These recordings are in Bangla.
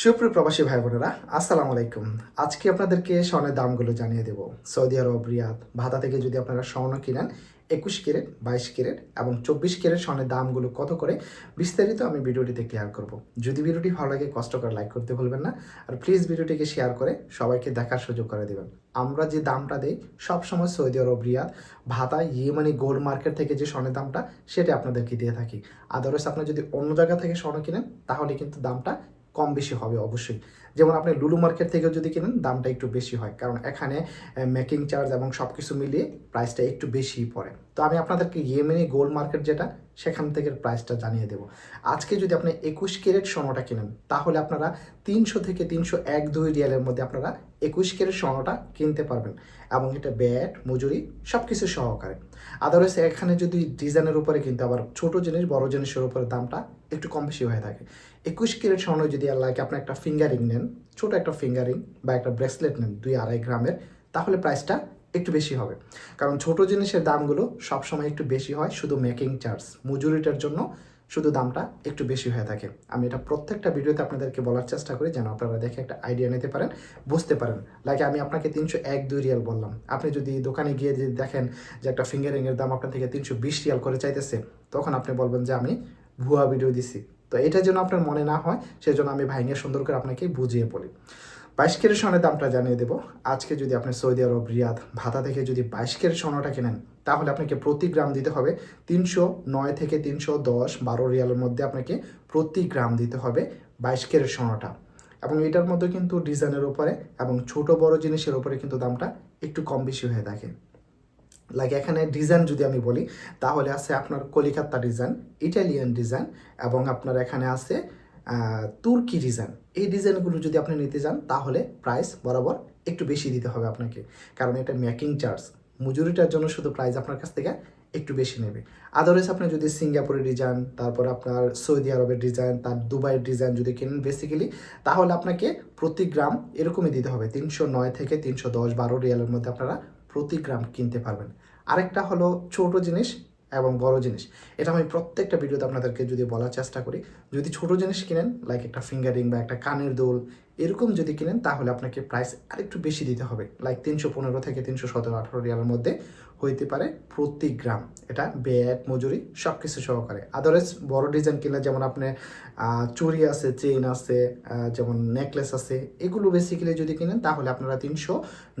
সুপ্রিয় প্রবাসী ভাই বোনেরা আসসালামু আলাইকুম। আজকে আপনাদেরকে স্বর্ণের দামগুলো জানিয়ে দেব। সৌদি আরব, রিয়াদ, ভাতা থেকে যদি আপনারা স্বর্ণ কিনেন, একুশ ক্যারেট, বাইশ ক্যারেট এবং চব্বিশ ক্যারেট স্বর্ণের দামগুলো কত করে, বিস্তারিত আমি ভিডিওটিতে ক্লিয়ার করব। যদি ভিডিওটি ভালো লাগে, কষ্ট করে লাইক করতে ভুলবেন না। আর প্লিজ ভিডিওটিকে শেয়ার করে সবাইকে দেখার সুযোগ করে দেবেন। আমরা যে দামটা দেই, সবসময় সৌদি আরব, রিয়াদ, ভাতা, ইয়েমানি, গোল্ড মার্কেট থেকে যে স্বর্ণের দামটা, সেটা আপনাদেরকে দিয়ে থাকি। আদারওয়াইজ, আপনি যদি অন্য জায়গা থেকে স্বর্ণ কিনেন, তাহলে কিন্তু দামটা কম বেশি হবে অবশ্যই। যেমন আপনি লুলু মার্কেট থেকে যদি কিনেন, দামটা একটু বেশি হয়। কারণ এখানে মেকিং চার্জ এবং সব কিছু মিলিয়ে প্রাইসটা একটু বেশিই পড়ে। তো আমি আপনাদেরকে ইয়েমেনি গোল্ড মার্কেট যেটা সেখান থেকে প্রাইসটা জানিয়ে দেবো। আজকে যদি আপনি একুশ ক্যারেট স্বর্ণটা কিনেন, তাহলে আপনারা তিনশো থেকে তিনশো এক দুই রিয়ালের মধ্যে আপনারা একুশ ক্যারেট স্বর্ণটা কিনতে পারবেন এবং এটা ব্যাট, মজুরি সব কিছু সহকারে। আদারওয়াইজ এখানে যদি ডিজাইনের উপরে কিন্তু, আবার ছোট জিনিস, বড় জিনিসের উপরে দামটা একটু কম বেশি হয়ে থাকে। একুশ ক্যারেট স্বর্ণ যদি আল্লাহকে আপনি একটা ফিঙ্গারিং নেন, ছোট একটা ফিঙ্গারিং বা একটা ব্রেসলেট নেন, দুই আড়াই গ্রামের, তাহলে প্রাইসটা একটু বেশি হবে। কারণ ছোট জিনিসের দামগুলো সবসময় একটু বেশি হয়, শুধু মেকিং চার্জ মজুরিটার জন্য শুধু দামটা একটু বেশি হয়ে থাকে। আমি এটা প্রত্যেকটা ভিডিওতে আপনাদেরকে বলার চেষ্টা করি, যেন আপনারা দেখে একটা আইডিয়া নিতে পারেন, বুঝতে পারেন। লাইক আমি আপনাকে তিনশো এক দুই রিয়াল বললাম। আপনি যদি দোকানে গিয়ে যদি দেখেন যে একটা ফিঙ্গারিংয়ের দাম আপনার থেকে তিনশো বিশ রিয়াল করে চাইতেছে, তখন আপনি বলবেন যে আমি ভুয়া ভিডিও দিছি। তো এটা যেন আপনার মনে না হয়, সেজন্য আমি ভাইঙ্গে সুন্দর করে আপনাকে বুঝিয়ে বলি। বাইশ কেরের স্বর্ণের দামটা জানিয়ে দেবো। আজকে যদি আপনি সৌদি আরব, রিয়াদ ভাতা থেকে যদি বাইশ স্বর্ণটা কেনেন, তাহলে আপনাকে প্রতি গ্রাম দিতে হবে তিনশো নয় থেকে তিনশো দশ বারো রিয়ালের মধ্যে আপনাকে প্রতি গ্রাম দিতে হবে বাইশ স্বর্ণটা। এবং এটার মধ্যে কিন্তু ডিজাইনের উপরে এবং ছোট বড় জিনিসের উপরে কিন্তু দামটা একটু কম বেশি হয়ে থাকে। লাইক এখানে ডিজাইন যদি আমি বলি, তাহলে আছে আপনার কলিকাতা ডিজাইন, ইটালিয়ান ডিজাইন এবং আপনার এখানে আছে তুর্কি ডিজাইন এই ডিজাইনগুলো যদি আপনি নিতে যান তাহলে প্রাইস বরাবর একটু বেশি দিতে হবে আপনাকে। কারণ এটা মেকিং চার্জ মজুরিটার জন্য শুধু প্রাইস আপনার কাছ থেকে একটু বেশি নেবে। আদারওয়াইজ আপনি যদি সিঙ্গাপুরের ডিজাইন তারপর আপনার সৌদি আরবের ডিজাইন তার দুবাইয়ের ডিজাইন যদি কিনেন বেসিক্যালি তাহলে আপনাকে প্রতি গ্রাম এরকমই দিতে হবে। তিনশো নয় থেকে তিনশো দশ বারো রিয়ালের মধ্যে আপনারা প্রতি গ্রাম কিনতে পারবেন। আরেকটা হলো ছোট জিনিস এবং বড় জিনিস। এটা আমি প্রত্যেকটা ভিডিওতে আপনাদেরকে যদি বলার চেষ্টা করি, যদি ছোট জিনিস কিনেন লাইক একটা ফিঙ্গারিং বা একটা কানের দোল এরকম যদি কিনেন, তাহলে আপনাকে প্রাইস আরেকটু বেশি দিতে হবে। লাইক তিনশো পনেরো থেকে তিনশো সতেরো আঠারো রিয়ালের মধ্যে হইতে পারে প্রতি গ্রাম। এটা ব্যাট মজুরি সব কিছু সহকারে। আদারওয়াইজ বড় ডিজাইন কিনলে যেমন আপনি চুরি আছে চেইন আছে যেমন নেকলেস আছে, এগুলো বেসিক্যালি যদি কিনেন, তাহলে আপনারা তিনশো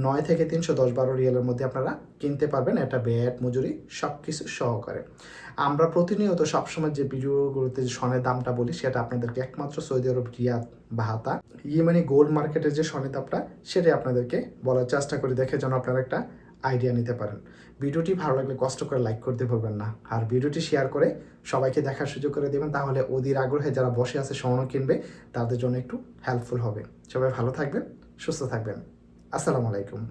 নয় থেকে তিনশো দশ বারো রিয়ালের মধ্যে আপনারা কিনতে পারবেন। এটা ব্যাট মজুরি সব কিছু সহকারে। আমরা প্রতিনিয়ত সবসময় যে ভিডিওগুলোতে যে স্বর্ণের দামটা বলি, সেটা আপনাদেরকে একমাত্র সৌদি আরব, রিয়াদ বা হাতা। ইয়েমানি গোল্ড মার্কেটের যে স্বর্ণের দামটা সেটাই আপনাদেরকে বলার চেষ্টা করি। দেখে যেন আপনারা একটা আইডিয়া নিতে পারেন। ভিডিওটি ভালো লাগলে কষ্ট করে লাইক করতে ভুলবেন না। আর ভিডিওটি শেয়ার করে সবাইকে দেখার সুযোগ করে দেবেন, তাহলে অধীর আগ্রহে যারা বসে আছে স্বর্ণ কিনবে, তাদের জন্য একটু হেল্পফুল হবে। সবাই ভালো থাকবেন, সুস্থ থাকবেন। আসসালামু আলাইকুম।